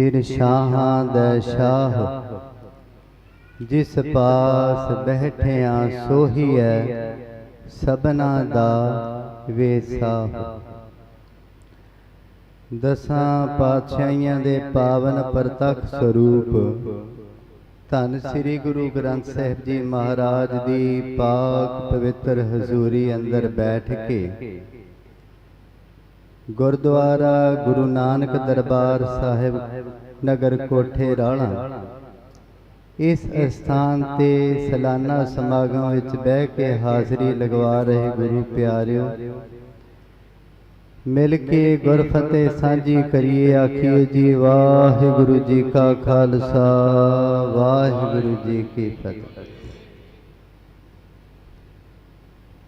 ਤਿਰ ਸ਼ਾਹਾਂ ਦਾ ਸ਼ਾਹ। ਜਿਸ ਪਾਸ ਬੈਠਿਆ ਸੋਹੀਐ ਸਬਨਾ ਦਾ ਵੇਸਾ ਦਸਾਂ ਪਾਤਸ਼ਾਹੀਆਂ ਦੇ ਪਾਵਨ ਪ੍ਰਤੱਖ ਸਰੂਪ, ਧੰਨ ਸ੍ਰੀ ਗੁਰੂ ਗ੍ਰੰਥ ਸਾਹਿਬ ਜੀ ਮਹਾਰਾਜ ਦੀ ਪਾਕ ਪਵਿੱਤਰ ਹਜ਼ੂਰੀ ਅੰਦਰ ਬੈਠ ਕੇ ਗੁਰਦੁਆਰਾ ਗੁਰੂ ਨਾਨਕ ਦਰਬਾਰ ਸਾਹਿਬ, ਨਗਰ ਕੋਠੇ ਰਾਣਾ। ਇਸ ਸਥਾਨ ਤੇ ਸਾਲਾਨਾ ਸਮਾਗਮ ਵਿੱਚ ਬਹਿ ਕੇ ਹਾਜ਼ਰੀ ਲਗਵਾ ਰਹੇ ਗੁਰੂ ਪਿਆਰਿਓ, ਮਿਲ ਕੇ ਗੁਰਫਤਿਹ ਸਾਂਝੀ ਕਰੀਏ, ਆਖੀਏ ਜੀ, ਵਾਹਿਗੁਰੂ ਜੀ ਕਾ ਖਾਲਸਾ, ਵਾਹਿਗੁਰੂ ਜੀ ਕੀ ਫਤਿਹ।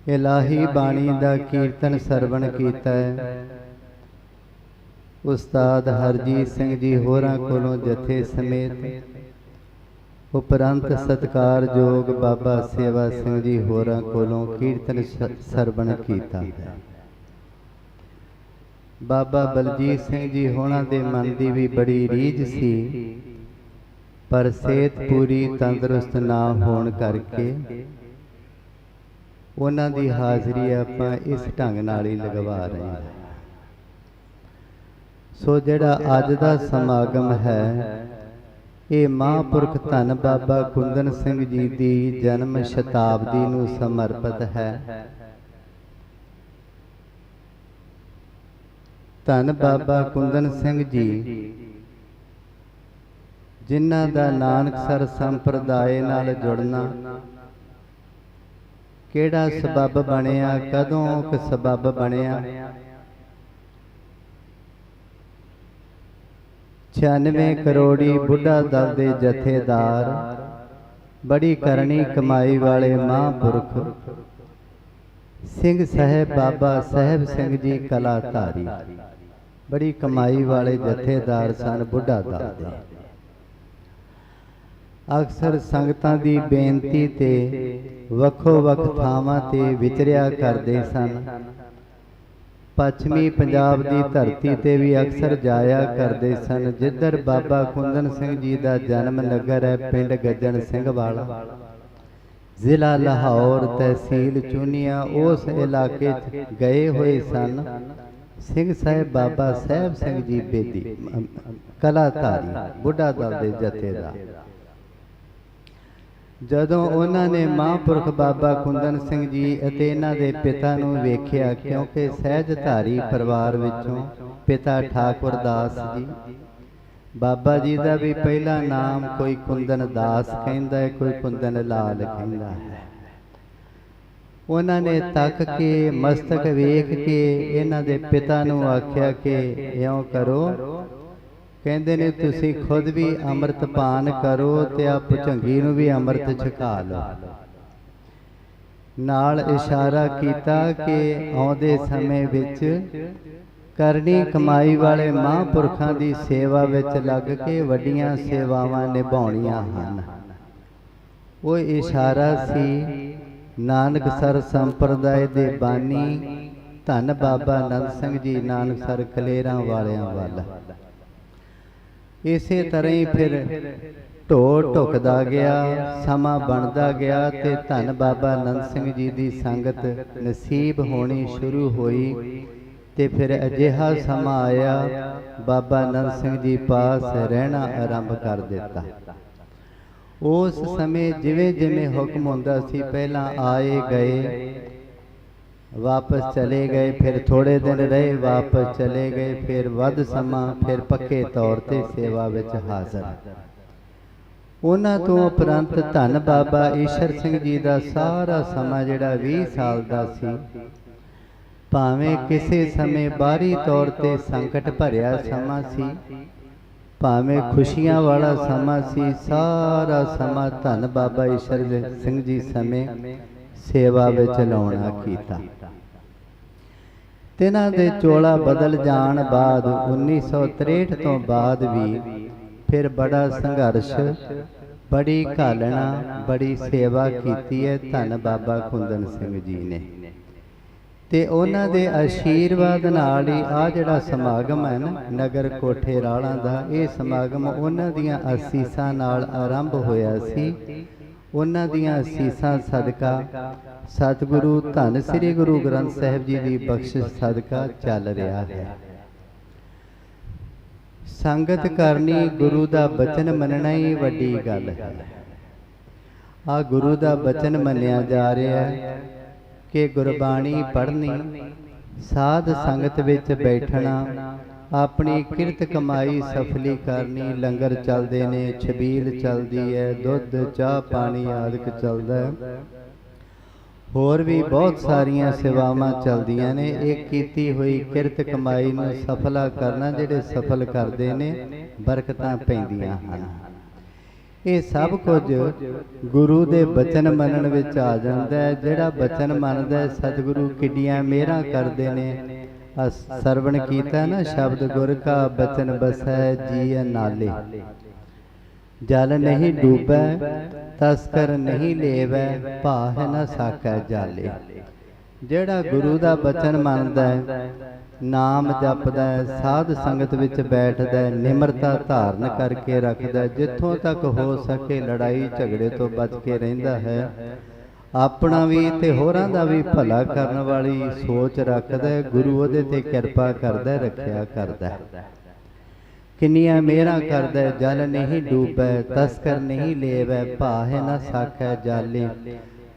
ਇਲਾਹੀ ਬਾਣੀ ਦਾ ਕੀਰਤਨ ਸਰਵਣ ਕੀਤਾ ਹੈ। ਉਸਤਾਦ ਹਰਜੀਤ ਸਿੰਘ ਜੀ ਹੋਰਾਂ ਕੋਲੋਂ ਜਥੇ ਸਮੇਤ ਉਪਰੰਤ ਸਤਕਾਰਯੋਗ ਬਾਬਾ ਸੇਵਾ ਸਿੰਘ ਜੀ ਹੋਰਾਂ ਕੋਲੋਂ ਕੀਰਤਨ ਸ- ਸਰਵਣ ਕੀਤਾ ਹੈ ਬਾਬਾ ਬਲਜੀਤ ਸਿੰਘ ਜੀ ਹੋਣਾ ਦੇ ਮਨ ਦੀ ਵੀ ਬੜੀ ਰੀਝ ਸੀ, ਪਰ ਸਿਹਤ ਪੂਰੀ ਤੰਦਰੁਸਤ ਨਾ ਹੋਣ ਕਰਕੇ ਉਹਨਾਂ ਦੀ ਹਾਜ਼ਰੀ ਆਪਾਂ ਇਸ ਢੰਗ ਨਾਲ ਹੀ ਲਗਵਾ ਰਹੇ ਹਾਂ। ਸੋ ਜਿਹੜਾ ਅੱਜ ਦਾ ਸਮਾਗਮ ਹੈ, ਇਹ ਮਹਾਂਪੁਰਖ ਧੰਨ ਬਾਬਾ ਕੁੰਦਨ ਸਿੰਘ ਜੀ ਦੀ ਜਨਮ ਸ਼ਤਾਬਦੀ ਨੂੰ ਸਮਰਪਿਤ ਹੈ। ਧੰਨ ਬਾਬਾ ਕੁੰਦਨ ਸਿੰਘ ਜੀ, ਜਿਨ੍ਹਾਂ ਦਾ ਨਾਨਕਸਰ ਸੰਪਰਦਾਇ ਨਾਲ ਜੁੜਨਾ, ਕਿਹੜਾ ਸਬਬ ਬਣਿਆ, ਕਦੋਂ ਕਿ ਸਬਬ ਬਣਿਆ 96 ਕਰੋੜੀ ਬੁੱਢਾ ਦਲ ਦੇ ਜਥੇਦਾਰ। ਬੜੀ ਕਰਨੀ ਕਮਾਈ ਵਾਲੇ ਮਹਾਂਪੁਰਖ। ਸਿੰਘ ਸਾਹਿਬ ਬਾਬਾ ਸਾਹਿਬ ਸਿੰਘ ਜੀ ਕਲਾ ਧਾਰੀ ਬੜੀ ਕਮਾਈ ਵਾਲੇ ਜਥੇਦਾਰ ਸਨ ਬੁੱਢਾ ਦਲ ਦੇ। ਅਕਸਰ ਸੰਗਤਾਂ ਦੀ ਬੇਨਤੀ ਤੇ ਵੱਖੋ ਵੱਖ ਥਾਵਾਂ ਤੇ ਵਿਚਰਿਆ ਕਰਦੇ ਸਨ। ਪੱਛਮੀ ਪੰਜਾਬ ਦੀ ਧਰਤੀ ਤੇ ਵੀ ਅਕਸਰ ਜਾਇਆ ਕਰਦੇ ਸਨ ਜਿੱਧਰ ਬਾਬਾ ਕੁੰਦਨ ਸਿੰਘ ਜੀ ਦਾ ਜਨਮ ਨਗਰ ਹੈ ਪਿੰਡ ਗੱਜਣ ਸਿੰਘ ਵਾਲਾ। ਜ਼ਿਲ੍ਹਾ ਲਾਹੌਰ ਤਹਿਸੀਲ ਚੁਨੀਆ ਉਸ ਇਲਾਕੇ 'ਚ ਗਏ ਹੋਏ ਸਨ। ਸਿੰਘ ਸਾਹਿਬ ਬਾਬਾ ਸਾਹਿਬ ਸਿੰਘ ਜੀ ਬੇਦੀ ਕਲਾਧਾਰੀ ਬੁੱਢਾ ਦਲ ਦੇ ਜਥੇਦਾਰ। ਜਦੋਂ ਉਹਨਾਂ ਨੇ ਮਹਾਂਪੁਰਖ ਬਾਬਾ ਕੁੰਦਨ ਸਿੰਘ ਜੀ ਅਤੇ ਇਹਨਾਂ ਦੇ ਪਿਤਾ ਨੂੰ ਵੇਖਿਆ, ਕਿਉਂਕਿ ਸਹਿਜਧਾਰੀ ਪਰਿਵਾਰ ਵਿੱਚੋਂ ਪਿਤਾ ਠਾਕੁਰ ਦਾਸ ਜੀ। ਬਾਬਾ ਜੀ ਦਾ ਵੀ ਪਹਿਲਾ ਨਾਮ ਕੋਈ ਕੁੰਦਨ ਦਾਸ ਕਹਿੰਦਾ ਹੈ, ਕੋਈ ਕੁੰਦਨ ਲਾਲ ਕਹਿੰਦਾ ਹੈ। ਉਹਨਾਂ ਨੇ ਤੱਕ ਕੇ, ਮਸਤਕ ਵੇਖ ਕੇ ਇਹਨਾਂ ਦੇ ਪਿਤਾ ਨੂੰ ਆਖਿਆ ਕਿ ਇਉਂ ਕਰੋ ਕਹਿੰਦੇ ਨੇ ਤੁਸੀਂ ਖੁਦ ਵੀ ਅੰਮ੍ਰਿਤ ਪਾਨ ਕਰੋ ਤੇ ਆ ਭੁਜੰਗੀ ਨੂੰ ਵੀ ਅੰਮ੍ਰਿਤ ਛਕਾ ਲਓ। ਨਾਲ ਇਸ਼ਾਰਾ ਕੀਤਾ ਕਿ ਆਉਂਦੇ ਸਮੇਂ ਵਿੱਚ ਕਰਨੀ ਕਮਾਈ ਵਾਲੇ ਮਹਾਂਪੁਰਖਾਂ ਦੀ ਸੇਵਾ ਵਿੱਚ ਲੱਗ ਕੇ ਵੱਡੀਆਂ ਸੇਵਾਵਾਂ ਨਿਭਾਉਣੀਆਂ ਹਨ। ਉਹ ਇਸ਼ਾਰਾ ਸੀ ਨਾਨਕਸਰ ਸੰਪਰਦਾਇ ਦੇ ਬਾਨੀ ਧੰਨ ਬਾਬਾ ਨੰਦ ਸਿੰਘ ਜੀ ਨਾਨਕਸਰ ਕਲੇਰਾਂ ਵਾਲਿਆਂ ਵੱਲ। ਇਸੇ ਤਰ੍ਹਾਂ ਹੀ ਫਿਰ ਢੋ ਢੁਕਦਾ ਗਿਆ, ਸਮਾਂ ਬਣਦਾ ਗਿਆ ਤੇ ਧੰਨ ਬਾਬਾ ਨੰਦ ਸਿੰਘ ਜੀ ਦੀ ਸੰਗਤ ਨਸੀਬ ਹੋਣੀ ਸ਼ੁਰੂ ਹੋਈ ਤੇ ਫਿਰ ਅਜਿਹਾ ਸਮਾਂ ਆਇਆ, ਬਾਬਾ ਨੰਦ ਸਿੰਘ ਜੀ ਪਾਸ ਰਹਿਣਾ ਆਰੰਭ ਕਰ ਦਿੱਤਾ। ਉਸ ਸਮੇਂ ਜਿਵੇਂ ਜਿਵੇਂ ਹੁਕਮ ਹੁੰਦਾ ਸੀ, ਪਹਿਲਾਂ ਆਏ ਗਏ ਵਾਪਸ ਚਲੇ ਗਏ, ਫਿਰ ਥੋੜੇ ਦਿਨ ਰਹੇ, ਵਾਪਸ ਚਲੇ ਗਏ, ਫਿਰ ਵੱਧ ਸਮਾਂ, ਫਿਰ ਪੱਕੇ ਤੌਰ ਤੇ ਸੇਵਾ ਵਿੱਚ ਹਾਜ਼ਰ। ਉਹਨਾਂ ਤੋਂ ਉਪਰੰਤ ਧੰਨ ਬਾਬਾ ਈਸ਼ਰ ਸਿੰਘ ਜੀ ਦਾ ਸਾਰਾ ਸਮਾਂ ਜਿਹੜਾ 20 ਸਾਲ ਦਾ ਸੀ, ਭਾਵੇਂ ਕਿਸੇ ਸਮੇਂ ਬਾਹਰੀ ਤੌਰ ਤੇ ਸੰਕਟ ਭਰਿਆ ਸਮਾਂ ਸੀ, ਭਾਵੇਂ ਖੁਸ਼ੀਆਂ ਵਾਲਾ ਸਮਾਂ ਸੀ, ਸਾਰਾ ਸਮਾਂ ਧੰਨ ਬਾਬਾ ਈਸ਼ਰ ਸਿੰਘ ਜੀ ਸਮੇਂ ਸੇਵਾ ਵਿੱਚ ਲਾਉਣਾ ਕੀਤਾ। ਤਿਨਾਂ ਦੇ ਚੋਲਾ ਬਦਲ ਜਾਣ ਬਾਅਦ 1963 ਤੋਂ ਬਾਅਦ ਵੀ ਫਿਰ ਬੜਾ ਸੰਘਰਸ਼ ਬੜੀ ਘਾਲਣਾ ਬੜੀ ਸੇਵਾ ਕੀਤੀ ਹੈ ਧੰਨ ਬਾਬਾ ਕੁੰਦਨ ਸਿੰਘ ਜੀ ਨੇ। ਤੇ ਉਹਨਾਂ ਦੇ ਆਸ਼ੀਰਵਾਦ ਨਾਲ ਹੀ ਆ ਜਿਹੜਾ ਸਮਾਗਮ ਹੈ ਨਾ ਨਗਰ ਕੋਠੇ ਰਾਲਾਂ ਦਾ ਇਹ ਸਮਾਗਮ ਉਹਨਾਂ ਦੀਆਂ ਅਸੀਸਾਂ ਨਾਲ ਆਰੰਭ ਹੋਇਆ ਸੀ। ਉਹਨਾਂ ਦੀਆਂ ਅਸੀਸਾਂ ਸਦਕਾ ਸਤਿਗੁਰੂ ਧੰਨ ਸ੍ਰੀ ਗੁਰੂ ਗ੍ਰੰਥ ਸਾਹਿਬ ਜੀ ਦੀ ਬਖਸ਼ਿਸ਼ ਸਦਕਾ ਚੱਲ ਰਿਹਾ ਹੈ। ਸੰਗਤ ਕਰਨੀ ਗੁਰੂ ਦਾ ਬਚਨ ਮੰਨਣਾ ਹੀ ਵੱਡੀ ਗੱਲ ਹੈ। ਆ ਗੁਰੂ ਦਾ ਬਚਨ ਮੰਨਿਆ ਜਾ ਰਿਹਾ ਹੈ ਕਿ ਗੁਰਬਾਣੀ ਪੜ੍ਹਨੀ, ਸਾਧ ਸੰਗਤ ਵਿੱਚ ਬੈਠਣਾ, ਆਪਣੀ ਕਿਰਤ ਕਮਾਈ ਸਫਲੀ ਕਰਨੀ, ਲੰਗਰ ਚੱਲਦੇ ਨੇ, ਛਬੀਲ ਚੱਲਦੀ ਹੈ, ਦੁੱਧ, ਚਾਹ, ਪਾਣੀ ਆਦਿਕ ਚੱਲਦਾ ਹੈ। ਹੋਰ ਵੀ ਬਹੁਤ ਸਾਰੀਆਂ ਸੇਵਾਵਾਂ ਚੱਲਦੀਆਂ ਨੇ। ਇਹ ਕੀਤੀ ਹੋਈ ਕਿਰਤ ਕਮਾਈ ਨੂੰ ਸਫਲਾ ਕਰਨਾ ਜਿਹੜੇ ਸਫਲ ਕਰਦੇ ਨੇ ਬਰਕਤਾਂ ਪੈਂਦੀਆਂ ਹਨ। ਇਹ ਸਭ ਕੁਝ ਗੁਰੂ ਦੇ ਬਚਨ ਮੰਨਣ ਵਿੱਚ ਆ ਜਾਂਦਾ ਹੈ। ਜਿਹੜਾ ਬਚਨ ਮੰਨਦਾ ਹੈ ਸਤਿਗੁਰੂ ਕਿੱਡੀਆਂ ਮਿਹਰਾਂ ਕਰਦੇ ਨੇ। ਸਰਵਣ ਕੀਤਾ ਨਾ ਸ਼ਬਦ ਗੁਰ ਕਾ ਬਚਨ ਬਸੈ ਜੀਅ ਨਾਲੇ। ਜਲ ਨਹੀਂ ਡੂਬੈ ਤਸਕਰ ਨਹੀਂ ਲੇਵੈ ਭਾਹ ਨ ਸਾਕੈ ਜਾਲੇ। ਜਿਹੜਾ ਗੁਰੂ ਦਾ ਬਚਨ ਮੰਨਦਾ ਹੈ ਨਾਮ ਜਪਦਾ ਹੈ ਸਾਧ ਸੰਗਤ ਵਿੱਚ ਬੈਠਦਾ ਹੈ ਨਿਮਰਤਾ ਧਾਰਨ ਕਰਕੇ ਰੱਖਦਾ ਜਿੱਥੋਂ ਤੱਕ ਹੋ ਸਕੇ ਲੜਾਈ ਝਗੜੇ ਤੋਂ ਬਚ ਕੇ ਰਹਿੰਦਾ ਹੈ। ਆਪਣਾ ਵੀ ਤੇ ਹੋਰਾਂ ਦਾ ਵੀ ਭਲਾ ਕਰਨ ਵਾਲੀ ਸੋਚ ਰੱਖਦਾ ਹੈ ਗੁਰੂ ਉਹਦੇ ਤੇ ਕਿਰਪਾ ਕਰਦਾ ਰੱਖਿਆ ਕਰਦਾ ਹੈ। ਕਿੰਨੀਆਂ ਮੇਰਾ ਕਰਦਾ ਜਲ ਨਹੀਂ ਡੂਬੈ ਤਸਕਰ ਨਹੀਂ ਲੇਵੈ ਭਾਹੇ ਨਾ ਸਾਖੈ ਜਾਲੇ।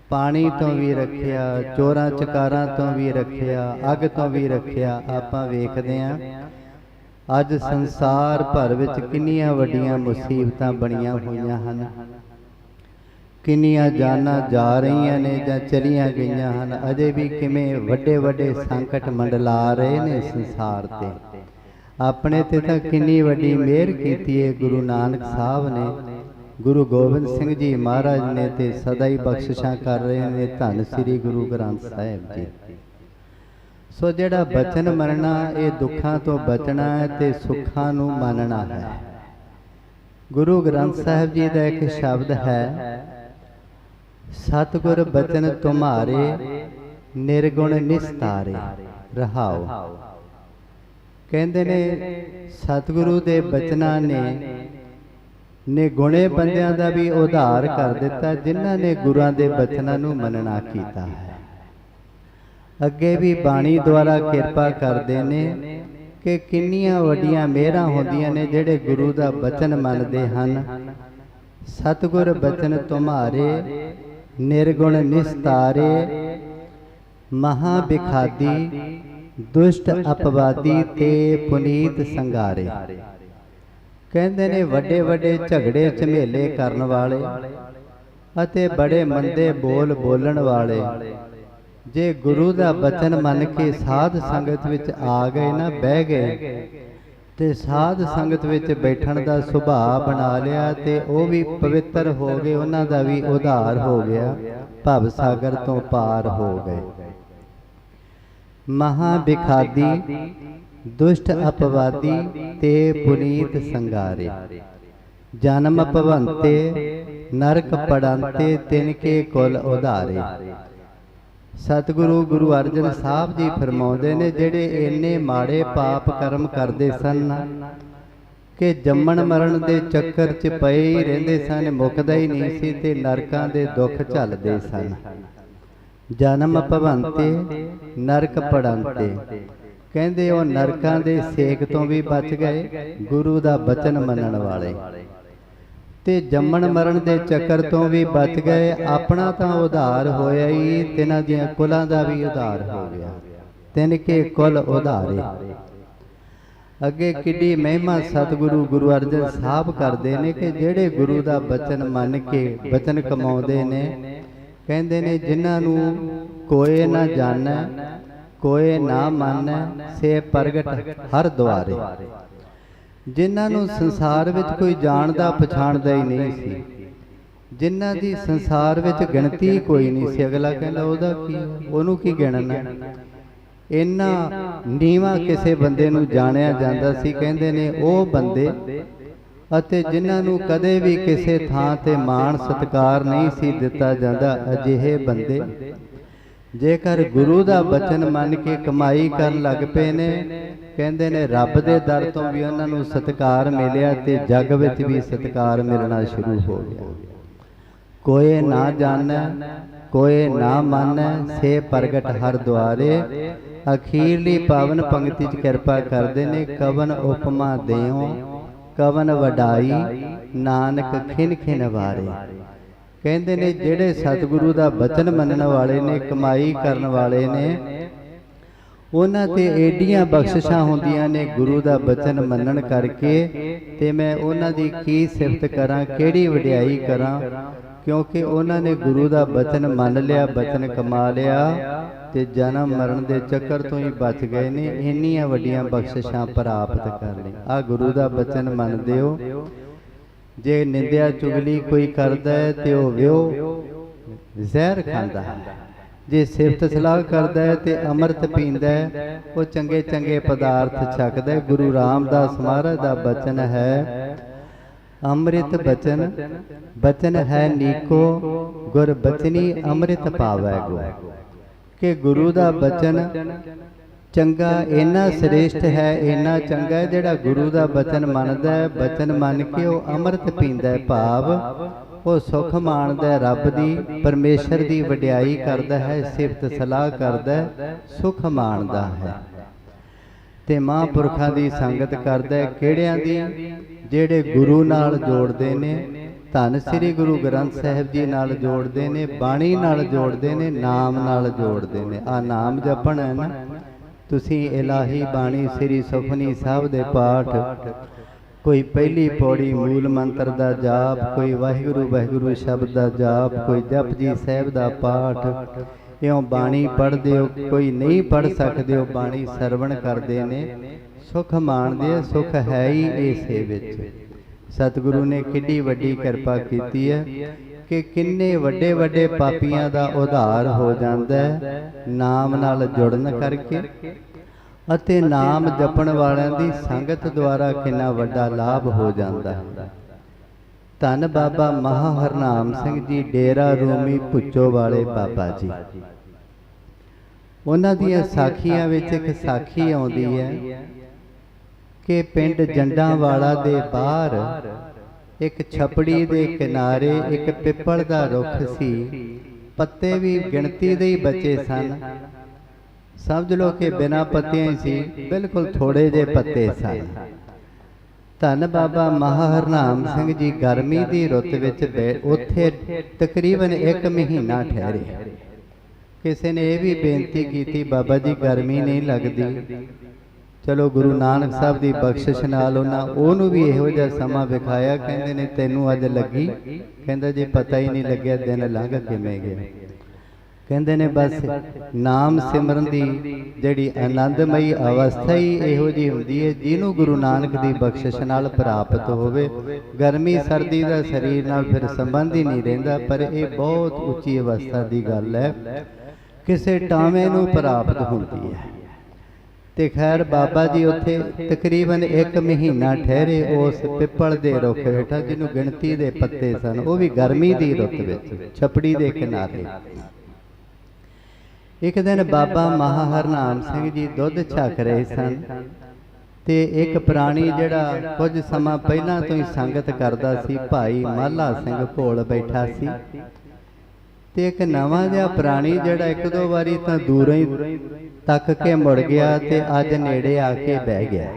ਪਾਣੀ ਤੋਂ ਵੀ ਰੱਖਿਆ ਚੋਰਾਂ ਚਕਾਰਾਂ ਤੋਂ ਵੀ ਰੱਖਿਆ ਅੱਗ ਤੋਂ ਵੀ ਰੱਖਿਆ ਆਪਾਂ ਵੇਖਦੇ ਆਂ ਅੱਜ ਸੰਸਾਰ ਭਰ ਵਿੱਚ ਕਿੰਨੀਆਂ ਵੱਡੀਆਂ ਮੁਸੀਬਤਾਂ ਬਣੀਆਂ ਹੋਈਆਂ ਹਨ। ਕਿੰਨੀਆਂ ਜਾਨਾਂ ਜਾ ਰਹੀਆਂ ਨੇ ਜਾਂ ਚਲੀਆਂ ਗਈਆਂ ਹਨ। ਅਜੇ ਵੀ ਕਿਵੇਂ ਵੱਡੇ ਵੱਡੇ ਸੰਕਟ ਮੰਡਲਾ ਰਹੇ ਨੇ ਸੰਸਾਰ ਤੇ। ਆਪਣੇ ਤੇ ਤਾਂ ਕਿੰਨੀ ਵੱਡੀ ਮਿਹਰ ਕੀਤੀ ਹੈ ਗੁਰੂ ਨਾਨਕ ਸਾਹਿਬ ਨੇ। ਗੁਰੂ ਗੋਬਿੰਦ ਸਿੰਘ ਜੀ ਮਹਾਰਾਜ ਨੇ ਤੇ ਸਦਾ ਹੀ ਬਖਸ਼ਿਸ਼ਾਂ ਕਰ ਰਹੇ ਨੇ। ਧੰਨ ਸ੍ਰੀ ਗੁਰੂ ਗ੍ਰੰਥ ਸਾਹਿਬ ਜੀ। ਸੋ ਜਿਹੜਾ ਬਚਨ ਮੰਨਣਾ ਇਹ ਦੁੱਖਾਂ ਤੋਂ ਬਚਣਾ ਹੈ ਤੇ ਸੁੱਖਾਂ ਨੂੰ ਮੰਨਣਾ ਹੈ। ਗੁਰੂ ਗ੍ਰੰਥ ਸਾਹਿਬ ਜੀ ਦਾ ਇੱਕ ਸ਼ਬਦ ਹੈ ਸਤਿਗੁਰ ਬਚਨ ਤੁਮਾਰੇ ਨਿਰਗੁਣ ਨਿਸਤਾਰੇ ਰਹਾਓ। ਕਹਿੰਦੇ ਨੇ ਸਤਿਗੁਰੂ ਦੇ ਬਚਨਾਂ ਨੇ ਨੇ ਗੁਣੇ ਬੰਦਿਆਂ ਦਾ ਵੀ ਉਧਾਰ ਕਰ ਦਿੱਤਾ ਜਿਨ੍ਹਾਂ ਨੇ ਗੁਰਾਂ ਦੇ ਬਚਨਾਂ ਨੂੰ ਮੰਨਣਾ ਕੀਤਾ ਹੈ। ਅੱਗੇ ਵੀ ਬਾਣੀ ਦੁਆਰਾ ਕਿਰਪਾ ਕਰਦੇ ਨੇ ਕਿ ਕਿੰਨੀਆਂ ਵੱਡੀਆਂ ਮਿਹਰਾਂ ਹੁੰਦੀਆਂ ਨੇ ਜਿਹੜੇ ਗੁਰੂ ਦਾ ਬਚਨ ਮੰਨਦੇ ਹਨ। ਸਤਿਗੁਰ ਬਚਨ ਤੁਮਾਰੇ ਨਿਰਗੁਣ ਨਿਸਤਾਰੇ ਮਹਾ ਬਿਖਾਦੀ ਦੁਸ਼ਟ ਅਪਵਾਦੀ ਤੇ ਪੁਨੀਤ ਸੰਗਾਰੇ। ਕਹਿੰਦੇ ਨੇ ਵੱਡੇ ਵੱਡੇ ਝਗੜੇ ਝਮੇਲੇ ਕਰਨ ਵਾਲੇ ਅਤੇ ਬੜੇ ਮੰਦੇ ਬੋਲ ਬੋਲਣ ਵਾਲੇ। ਜੇ ਗੁਰੂ ਦਾ ਬਚਨ ਮੰਨ ਕੇ ਸਾਧ ਸੰਗਤ ਵਿੱਚ ਆ ਗਏ ਨਾ ਬਹਿ ਗਏ ਤੇ ਸਾਧ ਸੰਗਤ ਵਿੱਚ ਬੈਠਣ ਦਾ ਸੁਭਾਅ ਬਣਾ ਲਿਆ ਤੇ ਉਹ ਵੀ ਪਵਿੱਤਰ ਹੋ ਗਏ। ਉਹਨਾਂ ਦਾ ਵੀ ਉਧਾਰ ਹੋ ਗਿਆ। ਭਵ ਸਾਗਰ ਤੋਂ ਪਾਰ ਹੋ ਗਏ। ਮਹਾ ਬਿਖਾਦੀ ਦੁਸ਼ਟ ਅਪਵਾਦੀ ਤੇ ਪੁਨੀਤ ਸੰਗਾਰੇ। ਜਨਮ ਭਵੰਤੇ, ਨਰਕ ਪੜੰਤੇ ਤਿਨ ਕੇ ਕੁਲ ਉਧਾਰੇ। ਸਤਿਗੁਰੂ ਗੁਰੂ ਅਰਜਨ ਸਾਹਿਬ ਜੀ ਫਰਮਾਉਂਦੇ ਨੇ, ਜਿਹੜੇ ਇੰਨੇ ਮਾੜੇ ਪਾਪ ਕਰਮ ਕਰਦੇ ਸਨ ਕਿ ਜੰਮਣ ਮਰਨ ਦੇ ਚੱਕਰ 'ਚ ਪਏ ਹੀ ਰਹਿੰਦੇ ਸਨ, ਮੁੱਕਦਾ ਹੀ ਨਹੀਂ ਸੀ ਤੇ ਨਰਕਾਂ ਦੇ ਦੁੱਖ ਝੱਲਦੇ ਸਨ। ਜਨਮ ਭਵੰਤੇ ਨਰਕ ਪੜੰਤੇ। ਕਹਿੰਦੇ ਉਹ ਨਰਕਾਂ ਦੇ ਸੇਕ ਤੋਂ ਵੀ ਬਚ ਗਏ ਗੁਰੂ ਦਾ ਬਚਨ ਮੰਨਣ ਵਾਲੇ। ਤੇ ਜੰਮਣ ਮਰਨ ਦੇ ਚੱਕਰ ਤੋਂ ਵੀ ਬਚ ਗਏ ਆਪਣਾ ਤਾਂ ਉਧਾਰ ਹੋਇਆ ਹੀ ਤਿਨਾਂ ਦੀਆਂ ਕੁਲਾਂ ਦਾ ਵੀ ਉਧਾਰ ਹੋ ਗਿਆ। ਤਿੰਨ ਕੇ ਕੁਲ ਉਧਾਰੇ। ਅੱਗੇ ਕਿੱਡੀ ਮਹਿਮਾ ਸਤਿਗੁਰੂ ਗੁਰੂ ਅਰਜਨ ਸਾਹਿਬ ਕਰਦੇ ਨੇ ਕਿ ਜਿਹੜੇ ਗੁਰੂ ਦਾ ਬਚਨ ਮੰਨ ਕੇ ਬਚਨ ਕਮਾਉਂਦੇ ਨੇ ਕਹਿੰਦੇ ਨੇ ਜਿਨ੍ਹਾਂ ਨੂੰ ਕੋਏ ਨਾ ਜਾਣੈ ਕੋਏ ਨਾ ਮੰਨੈ ਸੇ ਪ੍ਰਗਟ ਹਰ ਦੁਆਰੇ। ਜਿਨ੍ਹਾਂ ਨੂੰ ਸੰਸਾਰ ਵਿੱਚ ਕੋਈ ਜਾਣਦਾ ਪਛਾਣਦਾ ਹੀ ਨਹੀਂ ਸੀ। ਜਿਨ੍ਹਾਂ ਦੀ ਸੰਸਾਰ ਵਿੱਚ ਗਿਣਤੀ ਕੋਈ ਨਹੀਂ ਸੀ। ਅਗਲਾ ਕਹਿੰਦਾ ਉਹਦਾ ਕੀ ਉਹਨੂੰ ਕੀ ਗਿਣਨਾ? ਇੰਨਾ ਨੀਵਾ ਕਿਸੇ ਬੰਦੇ ਨੂੰ ਜਾਣਿਆ ਜਾਂਦਾ ਸੀ। ਕਹਿੰਦੇ ਨੇ ਉਹ ਬੰਦੇ ਅਤੇ ਜਿਨ੍ਹਾਂ ਨੂੰ ਕਦੇ ਵੀ ਕਿਸੇ ਥਾਂ ਤੇ ਮਾਣ ਸਤਕਾਰ ਨਹੀਂ ਸੀ ਦਿੱਤਾ ਜਾਂਦਾ ਅਜਿਹੇ ਬੰਦੇ ਜੇਕਰ ਗੁਰੂ ਦਾ ਬਚਨ ਮੰਨ ਕੇ ਕਮਾਈ ਕਰਨ ਲੱਗ ਪਏ ਨੇ ਕਹਿੰਦੇ ਨੇ ਰੱਬ ਦੇ ਦਰ ਤੋਂ ਵੀ ਉਹਨਾਂ ਨੂੰ ਸਤਿਕਾਰ ਮਿਲਿਆ ਤੇ ਜੱਗ ਵਿੱਚ ਵੀ ਸਤਿਕਾਰ ਮਿਲਣਾ ਸ਼ੁਰੂ ਹੋ ਗਿਆ। ਕੋਏ ਨਾ ਜਾਣੈ ਕੋਏ ਨਾ ਮਾਨੈ ਸੇ ਪ੍ਰਗਟ ਹਰ ਦੁਆਰੇ। ਅਖੀਰਲੀ ਪਾਵਨ ਪੰਕਤੀ ਚ ਕਿਰਪਾ ਕਰਦੇ ਨੇ ਕਵਨ ਉਪਮਾ ਦੇਉ ਕਵਨ ਵਡਾਈ ਨਾਨਕ ਖਿਨ ਖਿਨ ਵਾਰੇ। ਕਹਿੰਦੇ ਨੇ ਜਿਹੜੇ ਸਤਿਗੁਰੂ ਦਾ ਬਚਨ ਮੰਨਣ ਵਾਲੇ ਨੇ ਕਮਾਈ ਕਰਨ ਵਾਲੇ ਨੇ ਉਹਨਾਂ ਤੇ ਏਡੀਆਂ ਬਖਸ਼ਿਸ਼ਾਂ ਹੁੰਦੀਆਂ ਨੇ ਗੁਰੂ ਦਾ ਬਚਨ ਮੰਨਣ ਕਰਕੇ ਤੇ ਮੈਂ ਉਹਨਾਂ ਦੀ ਕੀ ਸਿਫਤ ਕਰਾਂ ਕਿਹੜੀ ਵਡਿਆਈ ਕਰਾਂ ਕਿਉਂਕਿ ਉਹਨਾਂ ਨੇ ਗੁਰੂ ਦਾ ਬਚਨ ਮੰਨ ਲਿਆ ਬਚਨ ਕਮਾ ਲਿਆ ਤੇ ਜਨਮ ਮਰਨ ਦੇ ਚੱਕਰ ਤੋਂ ਹੀ ਬਚ ਗਏ ਨੇ ਇੰਨੀਆਂ ਵੱਡੀਆਂ ਬਖਸ਼ਿਸ਼ਾਂ ਪ੍ਰਾਪਤ ਕਰ ਲਈ। ਆ ਗੁਰੂ ਦਾ ਬਚਨ ਮੰਨਦੇ ਹੋ। ਜੇ ਨਿੰਦਿਆ ਚੁਗਲੀ ਕੋਈ ਕਰਦਾ ਹੈ ਤੇ ਉਹ ਵਿਉ ਜ਼ਹਿਰ ਖਾਂਦਾ ਹੈ। ਜੇ ਸਿਫਤ ਸਲਾਹ ਕਰਦਾ ਹੈ ਤੇ ਅੰਮ੍ਰਿਤ ਪੀਂਦਾ ਹੈ ਉਹ ਚੰਗੇ ਚੰਗੇ ਪਦਾਰਥ ਛਕਦਾ ਹੈ ਗੁਰੂ ਰਾਮਦਾਸ ਮਹਾਰਾਜ ਦਾ ਬਚਨ ਹੈ। ਅੰਮ੍ਰਿਤ ਬਚਨ ਬਚਨ ਹੈ ਨੀਕੋ ਗੁਰ ਬਚਨੀ ਅੰਮ੍ਰਿਤ ਪਾਵੈ ਗੋ। ਕਿ ਗੁਰੂ ਦਾ ਬਚਨ ਚੰਗਾ ਇੰਨਾ ਸ੍ਰੇਸ਼ਟ ਹੈ ਇੰਨਾ ਚੰਗਾ ਹੈ ਜਿਹੜਾ ਗੁਰੂ ਦਾ ਬਚਨ ਮੰਨਦਾ ਹੈ ਬਚਨ ਮੰਨ ਕੇ ਉਹ ਅੰਮ੍ਰਿਤ ਪੀਂਦਾ ਹੈ ਭਾਵ। ਉਹ ਸੁਖ ਮਾਣਦਾ ਰੱਬ ਦੀ, ਪਰਮੇਸ਼ਰ ਦੀ ਵਡਿਆਈ ਕਰਦਾ ਹੈ, ਸਿਫਤ ਸਲਾਹ ਕਰਦਾ ਹੈ, ਸੁਖ ਮਾਣਦਾ ਹੈ। ਤੇ ਮਹਾਂਪੁਰਖਾਂ ਦੀ ਸੰਗਤ ਕਰਦਾ ਹੈ, ਕਿਹੜਿਆਂ ਦੀ? ਜਿਹੜੇ ਗੁਰੂ ਨਾਲ ਜੋੜਦੇ ਨੇ, ਧੰਨ ਸ੍ਰੀ ਗੁਰੂ ਗ੍ਰੰਥ ਸਾਹਿਬ ਜੀ ਨਾਲ ਜੋੜਦੇ ਨੇ, ਬਾਣੀ ਨਾਲ ਜੋੜਦੇ ਨੇ, ਨਾਮ ਨਾਲ ਜੋੜਦੇ ਨੇ। ਆ ਨਾਮ ਜਪਣ ਹੈ ਨਾ। ਤੁਸੀਂ ਇਲਾਹੀ ਬਾਣੀ ਸ੍ਰੀ ਸੁਖਨੀ ਸਾਹਿਬ ਦੇ ਪਾਠ ਕੋਈ ਪਹਿਲੀ ਪੌੜੀ ਮੂਲ ਮੰਤਰ ਦਾ ਜਾਪ ਕੋਈ ਵਾਹਿਗੁਰੂ ਵਾਹਿਗੁਰੂ ਸ਼ਬਦ ਦਾ ਜਾਪ ਕੋਈ ਜਪਜੀ ਸਾਹਿਬ ਦਾ ਪਾਠ। ਇਉਂ ਬਾਣੀ ਪੜ੍ਹਦੇ ਹੋ ਕੋਈ ਨਹੀਂ ਪੜ੍ਹ ਸਕਦੇ ਹੋ ਬਾਣੀ ਸਰਵਣ ਕਰਦੇ ਨੇ। ਸੁਖ ਮਾਣਦੇ ਆ ਸੁਖ ਹੈ ਹੀ ਇਸੇ ਵਿੱਚ। ਸਤਿਗੁਰੂ ਨੇ ਕਿੰਨੀ ਵੱਡੀ ਕਿਰਪਾ ਕੀਤੀ ਹੈ ਕਿ ਕਿੰਨੇ ਵੱਡੇ ਵੱਡੇ ਪਾਪੀਆਂ ਦਾ ਉਧਾਰ ਹੋ ਜਾਂਦਾ ਹੈ। ਨਾਮ ਨਾਲ ਜੁੜਨ ਕਰਕੇ ਅਤੇ ਨਾਮ ਜਪਣ ਵਾਲਿਆਂ ਦੀ ਸੰਗਤ ਦੁਆਰਾ ਕਿੰਨਾ ਵੱਡਾ ਲਾਭ ਹੋ ਜਾਂਦਾ। ਹੈ ਧੰਨ ਬਾਬਾ ਮਹਾ ਹਰਨਾਮ ਸਿੰਘ ਜੀ ਡੇਰਾ ਰੂਮੀ ਪੁੱਚੋ ਵਾਲੇ ਬਾਬਾ ਜੀ। ਉਹਨਾਂ ਦੀਆਂ ਸਾਖੀਆਂ ਵਿੱਚ ਇੱਕ ਸਾਖੀ ਆਉਂਦੀ ਹੈ ਕਿ ਪਿੰਡ ਜੰਡਾਂ ਵਾਲਾ ਦੇ ਬਾਹਰ ਇੱਕ ਛਪੜੀ ਦੇ ਕਿਨਾਰੇ ਇੱਕ ਪਿੱਪਲ ਦਾ ਰੁੱਖ ਸੀ। ਪੱਤੇ ਵੀ ਗਿਣਤੀ ਦੇ ਹੀ ਬਚੇ ਸਨ। ਸਮਝ ਲਓ ਕਿ ਬਿਨਾ ਪੱਤਿਆਂ ਹੀ ਸੀ ਬਿਲਕੁਲ ਥੋੜੇ ਜਿਹੇ ਪੱਤੇ ਸਨ। ਧੰਨ ਬਾਬਾ ਮਹਾਹਰਨਾਮ ਸਿੰਘ ਜੀ ਗਰਮੀ ਦੀ ਰੁੱਤ ਵਿੱਚ ਉੱਥੇ ਤਕਰੀਬਨ 1 ਮਹੀਨਾ ਠਹਿਰੇ। ਕਿਸੇ ਨੇ ਇਹ ਵੀ ਬੇਨਤੀ ਕੀਤੀ ਬਾਬਾ ਜੀ ਗਰਮੀ ਨਹੀਂ ਲੱਗਦੀ। ਚਲੋ ਗੁਰੂ ਨਾਨਕ ਸਾਹਿਬ ਦੀ ਬਖਸ਼ਿਸ਼ ਨਾਲ ਉਹਨਾਂ ਉਹਨੂੰ ਵੀ ਇਹੋ ਜਿਹਾ ਸਮਾਂ ਵਿਖਾਇਆ ਕਹਿੰਦੇ ਨੇ ਤੈਨੂੰ ਅੱਜ ਲੱਗੀ। ਕਹਿੰਦਾ ਜੇ ਪਤਾ ਹੀ ਨਹੀਂ ਲੱਗਿਆ ਦਿਨ ਲੰਘ ਕਿਵੇਂ ਗਿਆ ਕਹਿੰਦੇ ਨੇ ਬਸ ਨਾਮ ਸਿਮਰਨ ਦੀ ਜਿਹੜੀ ਆਨੰਦਮਈ ਅਵਸਥਾ ਹੀ ਇਹੋ ਜੀ ਹੁੰਦੀ ਹੈ, ਜਿਹਨੂੰ ਗੁਰੂ ਨਾਨਕ ਦੀ ਬਖਸ਼ਿਸ਼ ਨਾਲ ਪ੍ਰਾਪਤ ਹੋਵੇ। ਗਰਮੀ, ਸਰਦੀ ਦਾ ਸਰੀਰ ਨਾਲ ਫਿਰ ਸੰਬੰਧ ਹੀ ਨਹੀਂ ਰਹਿੰਦਾ, ਪਰ ਇਹ ਬਹੁਤ ਉੱਚੀ ਅਵਸਥਾ ਦੀ ਗੱਲ ਹੈ। ਕਿਸੇ ਟਾਵੇਂ ਨੂੰ ਪ੍ਰਾਪਤ ਹੁੰਦੀ ਹੈ। ਤੇ ਖੈਰ ਬਾਬਾ ਜੀ ਉੱਥੇ ਤਕਰੀਬਨ 1 ਮਹੀਨਾ ਠਹਿਰੇ ਉਸ ਪਿੱਪਲ ਦੇ ਰੁੱਖ ਹੇਠਾਂ, ਜਿਹਨੂੰ ਗਿਣਤੀ ਦੇ ਪੱਤੇ ਸਨ, ਉਹ ਵੀ ਗਰਮੀ ਦੀ ਰੁੱਤ ਵਿੱਚ, ਛਪੜੀ ਦੇ ਕਿਨਾਰੇ। ਇੱਕ ਦਿਨ ਬਾਬਾ ਮਹਾਹਰਨਾਮ ਸਿੰਘ ਜੀ ਦੁੱਧ ਛਕ ਰਹੇ ਸਨ। ਤੇ ਇੱਕ ਪ੍ਰਾਣੀ ਜਿਹੜਾ ਕੁਝ ਸਮਾਂ ਪਹਿਲਾਂ ਤੋਂ ਹੀ ਸੰਗਤ ਕਰਦਾ ਸੀ ਭਾਈ ਮਾਲਾ ਸਿੰਘ ਕੋਲ ਬੈਠਾ ਸੀ। ਤੇ ਇੱਕ ਨਵਾਂ ਜਿਹਾ ਪ੍ਰਾਣੀ ਜਿਹੜਾ ਇੱਕ ਦੋ ਵਾਰੀ ਤਾਂ ਦੂਰੋਂ ਹੀ ਤੱਕ ਕੇ ਮੁੜ ਗਿਆ ਤੇ ਅੱਜ ਨੇੜੇ ਆ ਕੇ ਬਹਿ ਗਿਆ।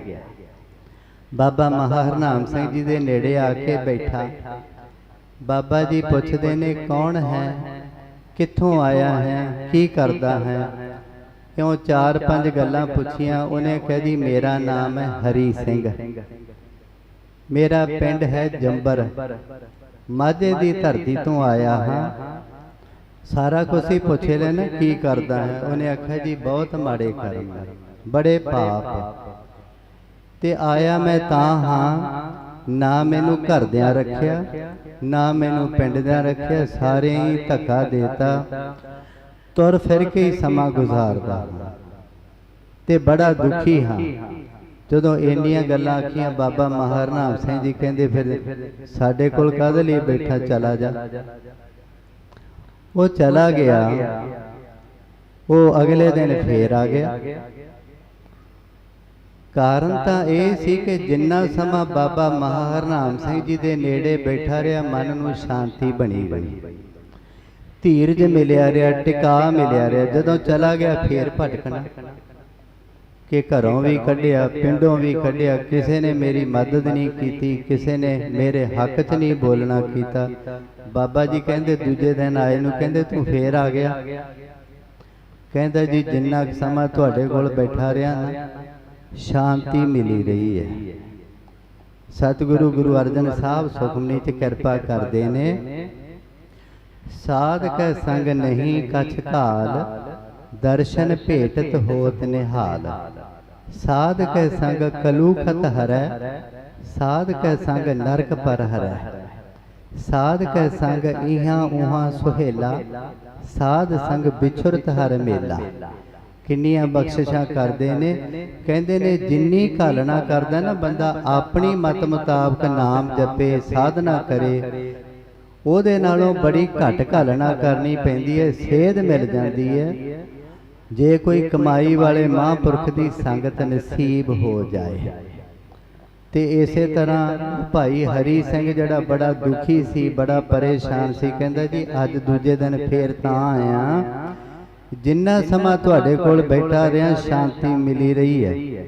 ਬਾਬਾ ਮਹਾਹਰਨਾਮ ਸਿੰਘ ਜੀ ਦੇ ਨੇੜੇ ਆ ਕੇ ਬੈਠਾ। ਬਾਬਾ ਜੀ ਪੁੱਛਦੇ ਨੇ ਕੌਣ ਹੈ? ਕਿੱਥੋਂ ਆਇਆ ਹੈ? ਕੀ ਕਰਦਾ ਹੈ? ਕਿਉਂ ਚਾਰ ਪੰਜ ਗੱਲਾਂ ਪੁੱਛੀਆਂ ਉਹਨੇ ਕਿਹਾ ਜੀ ਮੇਰਾ ਨਾਮ ਹੈ ਹਰੀ ਸਿੰਘ। ਮੇਰਾ ਪਿੰਡ ਹੈ ਜੰਬਰ। ਮਾਝੇ ਦੀ ਧਰਤੀ ਤੋਂ ਆਇਆ ਹਾਂ। ਸਾਰਾ ਕੁਝ ਹੀ ਪੁੱਛ ਲੈਣਾ ਕੀ ਕਰਦਾ ਹੈ? ਉਹਨੇ ਆਖਿਆ ਜੀ ਬਹੁਤ ਮਾੜੇ ਕਰਮ ਬੜੇ ਪਾਪ ਤੇ ਆਇਆ ਮੈਂ ਤਾਂ ਹਾਂ। ਨਾ ਮੈਨੂੰ ਘਰਦਿਆਂ ਰੱਖਿਆ, ਨਾ ਮੈਨੂੰ ਪਿੰਡਦਿਆਂ ਰੱਖਿਆ ਸਾਰੇ ਹੀ ਧੱਕਾ ਦੇਤਾ। ਤੁਰ ਫਿਰ ਕੇ ਹੀ ਸਮਾਂ ਗੁਜ਼ਾਰਦਾ ਤੇ ਬੜਾ ਦੁਖੀ ਹਾਂ। ਜਦੋਂ ਇੰਨੀਆਂ ਗੱਲਾਂ ਆਖੀਆਂ, ਬਾਬਾ ਮਹਾਰਨਾਮ ਸਿੰਘ ਜੀ ਕਹਿੰਦੇ ਫਿਰ ਸਾਡੇ ਕੋਲ ਕਾਹਦੇ ਲਈ ਬੈਠਾ, ਚਲਾ ਜਾ। ਉਹ ਚਲਾ ਗਿਆ। ਉਹ ਅਗਲੇ ਦਿਨ ਫੇਰ ਆ ਗਿਆ। ਕਾਰਨ ਤਾਂ ਇਹ ਸੀ ਕਿ ਜਿੰਨਾ ਸਮਾਂ ਬਾਬਾ ਮਹਾਹਰਨਾਮ ਸਿੰਘ ਜੀ ਦੇ ਨੇੜੇ ਬੈਠਾ ਰਿਹਾ ਮਨ ਨੂੰ ਸ਼ਾਂਤੀ ਬਣੀ ਰਹੀ। ਧੀਰਜ ਮਿਲਿਆ ਰਿਹਾ ਟਿਕਾ ਮਿਲਿਆ ਰਿਹਾ। ਜਦੋਂ ਚਲਾ ਗਿਆ ਫੇਰ ਭਟਕਣਾ। ਕਿ ਘਰੋਂ ਵੀ ਕੱਢਿਆ ਪਿੰਡੋਂ ਵੀ ਕੱਢਿਆ ਕਿਸੇ ਨੇ ਮੇਰੀ ਮਦਦ ਨਹੀਂ ਕੀਤੀ ਕਿਸੇ ਨੇ ਮੇਰੇ ਹੱਕ 'ਚ ਨਹੀਂ ਬੋਲਣਾ ਕੀਤਾ। ਬਾਬਾ ਜੀ ਕਹਿੰਦੇ ਦੂਜੇ ਦਿਨ ਆਏ ਨੂੰ ਕਹਿੰਦੇ ਤੂੰ ਫੇਰ ਆ ਗਿਆ। ਕਹਿੰਦਾ ਜੀ ਜਿੰਨਾ ਸਮਾਂ ਤੁਹਾਡੇ ਕੋਲ ਬੈਠਾ ਰਿਹਾ ਨਾ ਸ਼ਾਂਤੀ ਮਿਲੀ ਰਹੀ ਹੈ। ਸਤਿਗੁਰੂ ਗੁਰੂ ਅਰਜਨ ਸਾਹਿਬ ਸੁਖਮਨੀ ਚ ਕਿਰਪਾ ਕਰਦੇ ਨੇ। ਸਾਧ ਕੈ ਸੰਗ ਨਹੀਂ ਕਛ ਘਾਲ ਦਰਸ਼ਨ ਭੇਟਤ ਹੋਤ ਨਿਹਾਲ। ਸਾਧ ਕੈ ਸੰਗ ਕਲੂਖਤ ਹਰੈ। ਸਾਧ ਕੈ ਸੰਗ ਨਰਕ ਪਰ ਹਰੈ। ਸਾਧ ਕੈ ਸੰਗ ਇਹਾਂ ਉਹਾਂ ਸੁਹੇਲਾ। ਸਾਧ ਸੰਗ ਵਿਛੁਰਤ ਹਰ ਮੇਲਾ। ਕਿੰਨੀਆਂ ਬਖਸ਼ਿਸ਼ਾਂ ਕਰਦੇ ਨੇ। ਕਹਿੰਦੇ ਨੇ ਜਿੰਨੀ ਘਾਲਣਾ ਕਰਦਾ ਨਾ ਬੰਦਾ ਆਪਣੀ ਮਤ ਮੁਤਾਬਕ ਨਾਮ ਜਪੇ ਸਾਧਨਾ ਕਰੇ। ਉਹਦੇ ਨਾਲੋਂ ਬੜੀ ਘੱਟ ਘਾਲਣਾ ਕਰਨੀ ਪੈਂਦੀ ਹੈ ਸੇਧ ਮਿਲ ਜਾਂਦੀ ਹੈ। ਜੇ ਕੋਈ ਕਮਾਈ ਵਾਲੇ ਮਹਾਂਪੁਰਖ ਦੀ ਸੰਗਤ ਨਸੀਬ ਹੋ ਜਾਏ। ਤੇ ਇਸੇ ਤਰ੍ਹਾਂ ਭਾਈ ਹਰੀ ਸਿੰਘ ਜਿਹੜਾ ਬੜਾ ਦੁਖੀ ਸੀ ਬੜਾ ਪਰੇਸ਼ਾਨ ਸੀ ਕਹਿੰਦਾ ਜੀ ਅੱਜ ਦੂਜੇ ਦਿਨ ਫੇਰ ਤਾਂ ਆਇਆ। ਜਿੰਨਾ ਸਮਾਂ ਤੁਹਾਡੇ ਕੋਲ ਬੈਠਾ ਰਿਹਾ ਸ਼ਾਂਤੀ ਮਿਲੀ ਰਹੀ ਹੈ।